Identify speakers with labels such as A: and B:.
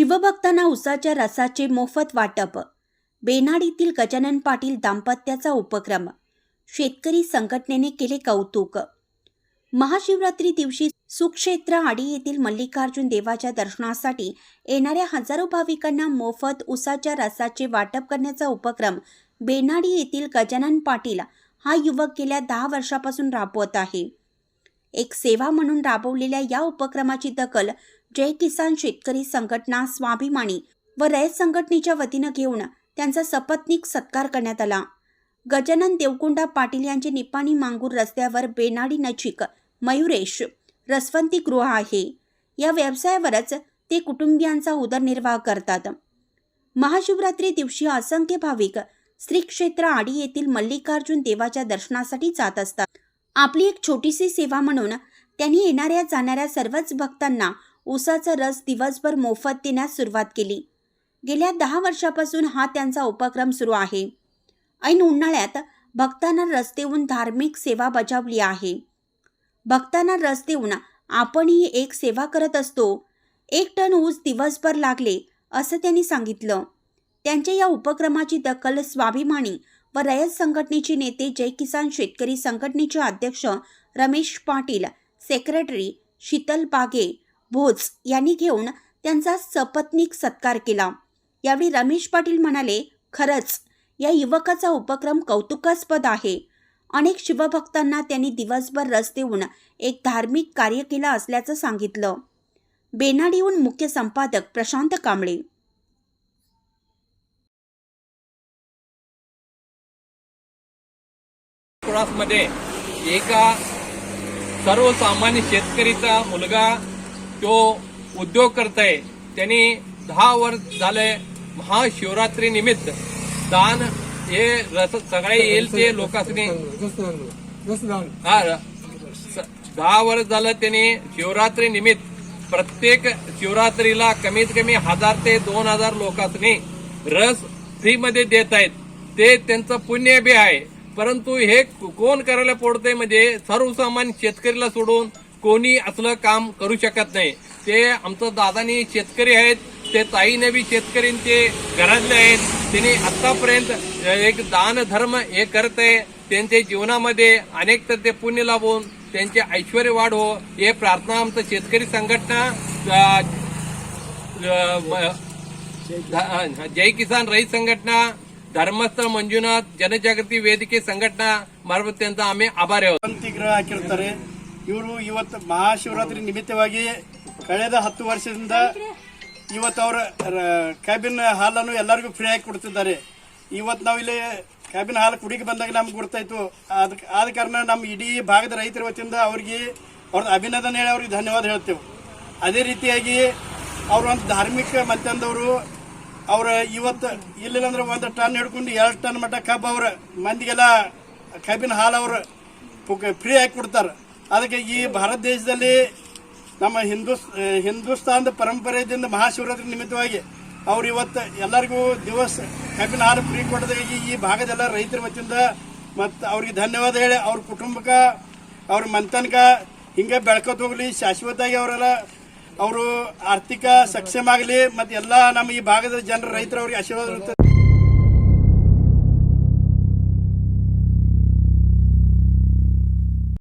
A: शिवभक्तांना उसाच्या रसाचे मोफत वाटप. बेनाडीतील गजानन पाटील दाम्पत्याचा उपक्रम. शेतकरी संघटनेने केले कौतुक. महाशिवरात्री दिवशी सुक्षेत्र आडी येथील मल्लिकार्जुन देवाच्या दर्शनासाठी येणाऱ्या हजारो भाविकांना मोफत उसाच्या रसाचे वाटप करण्याचा उपक्रम बेनाडी येथील गजानन पाटील हा युवक गेल्या दहा वर्षापासून राबवत आहे. एक सेवा म्हणून राबवलेल्या या उपक्रमाची दखल जय किसान शेतकरी संघटना स्वाभिमानी व रयत संघटनेच्या वतीनं घेऊन त्यांचा सपत्नीक सत्कार करण्यात आला. गजानन देवकुंडा पाटील यांचे निपाणी मांगूर रस्त्यावर बेनाडी नजीक मयुरेश रसवंती गृह आहे. या व्यवसायावरच ते कुटुंबियांचा उदरनिर्वाह करतात. महाशिवरात्री दिवशी असंख्य भाविक श्री क्षेत्र आडी येथील मल्लिकार्जुन देवाच्या दर्शनासाठी जात असतात. आपली एक छोटीशी सेवा म्हणून त्यांनी येणाऱ्या जाणाऱ्या सर्वच भक्तांना ऊसाचा रस दिवसभर मोफत देण्यास सुरुवात केली. गेल्या दहा वर्षापासून हा त्यांचा उपक्रम सुरू आहे. ऐन उन्हाळ्यात भक्तांना रस देऊन धार्मिक सेवा बजावली आहे. भक्तांना रस देऊन आपणही एक सेवा करत असतो. एक टन ऊस दिवसभर लागले असं त्यांनी सांगितलं. त्यांच्या या उपक्रमाची दखल स्वाभिमानी व रयत संघटनेचे नेते जय किसान शेतकरी संघटनेचे अध्यक्ष रमेश पाटील सेक्रेटरी शीतल बागे भोज यांनी घेऊन त्यांचा सपत्नीक सत्कार केला. यावेळी रमेश पाटील म्हणाले खरंच या युवकाचा उपक्रम कौतुकास्पद आहे. अनेक शिवभक्तांना त्यांनी दिवसभर रस देऊन एक धार्मिक कार्य केलं असल्याचं सांगितलं. बेनाडीहून मुख्य संपादक प्रशांत कांबळे.
B: एका सर्वसामान्य शेतकरीचा मुलगा जो उद्योग आहे त्यांनी दहा वर्ष झाले महाशिवरात्री निमित्त दान हे रस सगळे येईल ते लोकांनी हा र- स- दहा वर्ष झालं त्यांनी शिवरात्री निमित्त प्रत्येक शिवरात्रीला कमीत कमी हजार ते दोन हजार लोकांनी रस फ्री मध्ये देत आहेत. ते त्यांचं पुण्य बी आहे. परंतु हे कोण करायला पडतंय म्हणजे सर्वसामान्य शेतकरीला सोडून कोणी असलं काम करू शकत नाही ते आमचं दादानी शेतकरी आहेत ते ताईने बी शेतकरी ते घरातले आहेत त्यांनी आतापर्यंत एक दान धर्म हे करत आहे त्यांच्या जीवनामध्ये अनेक तर ते पुण्य लाभून त्यांचे ऐश्वर वाढ हो हे प्रार्थना आमचं शेतकरी संघटना अ, अ, म- ध- जय किसान रहित संघटना ಧರ್ಮಸ್ಥಳ ಮಂಜುನಾಥ್ ಜನಜಾಗೃತಿ ವೇದಿಕೆ ಸಂಘಟನಾ ಮಾರ್ಫತ್ त्यांचा आम्ही
C: ಇವರು ಇವತ್ತು ಮಹಾಶಿವರಾತ್ರಿ ನಿಮಿತ್ತವಾಗಿ ಕಳೆದ ಹತ್ತು ವರ್ಷದಿಂದ ಇವತ್ತು ಅವರ ಕ್ಯಾಬಿನ್ ಹಾಲನ್ನು ಎಲ್ಲರಿಗೂ ಫ್ರೀ ಫ್ರೀಯಾಗಿ ಕೊಡ್ತಿದ್ದಾರೆ. ಇವತ್ತು ನಾವು ಇಲ್ಲಿ ಕ್ಯಾಬಿನ್ ಹಾಲು ಕುಡಿಗೆ ಬಂದಾಗ ನಮ್ಗೆ ಗೊತ್ತಾಯಿತು ಅದಕ್ಕೆ ಆದ ಕಾರಣ ನಮ್ಮ ಇಡೀ ಭಾಗದ ರೈತರ ವತಿಯಿಂದ ಅವ್ರಿಗೆ ಅವ್ರದ್ದು ಅಭಿನಂದನೆ ಹೇಳಿ ಅವ್ರಿಗೆ ಧನ್ಯವಾದ ಹೇಳ್ತೇವೆ. ಅದೇ ರೀತಿಯಾಗಿ ಅವರು ಒಂದು ಧಾರ್ಮಿಕ ಮಂತಂದವರು ಅವ್ರ ಇವತ್ತು ಇಲ್ಲಿಲ್ಲಂದ್ರೆ ಒಂದು ಟನ್ ಹಿಡ್ಕೊಂಡು ಎರಡು ಟನ್ ಮಟ್ಟ ಕಬ್ಬು ಅವ್ರ ಮಂದಿಗೆಲ್ಲ ಕಬ್ಬಿನ ಹಾಲು ಅವ್ರು ಫ್ರೀ ಆಗಿ ಕೊಡ್ತಾರೆ. ಅದಕ್ಕೆ ಈ ಭಾರತ ದೇಶದಲ್ಲಿ ನಮ್ಮ ಹಿಂದೂಸ್ ಹಿಂದೂಸ್ತಾನದ ಪರಂಪರೆಯಿಂದ ಮಹಾಶಿವರಾತ್ರಿ ನಿಮಿತ್ತವಾಗಿ ಅವ್ರು ಇವತ್ತು ಎಲ್ಲರಿಗೂ ದಿವಸ ಕಬ್ಬಿನ ಹಾಲು ಫ್ರೀ ಕೊಡೋದಾಗಿ ಈ ಭಾಗದೆಲ್ಲ ರೈತರ ವತಿಯಿಂದ ಮತ್ತು ಅವ್ರಿಗೆ ಧನ್ಯವಾದ ಹೇಳಿ ಅವ್ರ ಕುಟುಂಬಕ್ಕೆ, ಅವ್ರ ಮಂತನಕ ಹಿಂಗೆ ಬೆಳ್ಕೊತ ಹೋಗಲಿ, ಶಾಶ್ವತವಾಗಿ ಅವರೆಲ್ಲ ಅವರು ಆರ್ಥಿಕ ಸಕ್ಷಮ ಆಗಲಿ, ಮತ್ತು ಎಲ್ಲ ನಮ್ಮ ಈ ಭಾಗದ ಜನರ ರೈತರು ಅವ್ರಿಗೆ ಆಶೀರ್ವಾದ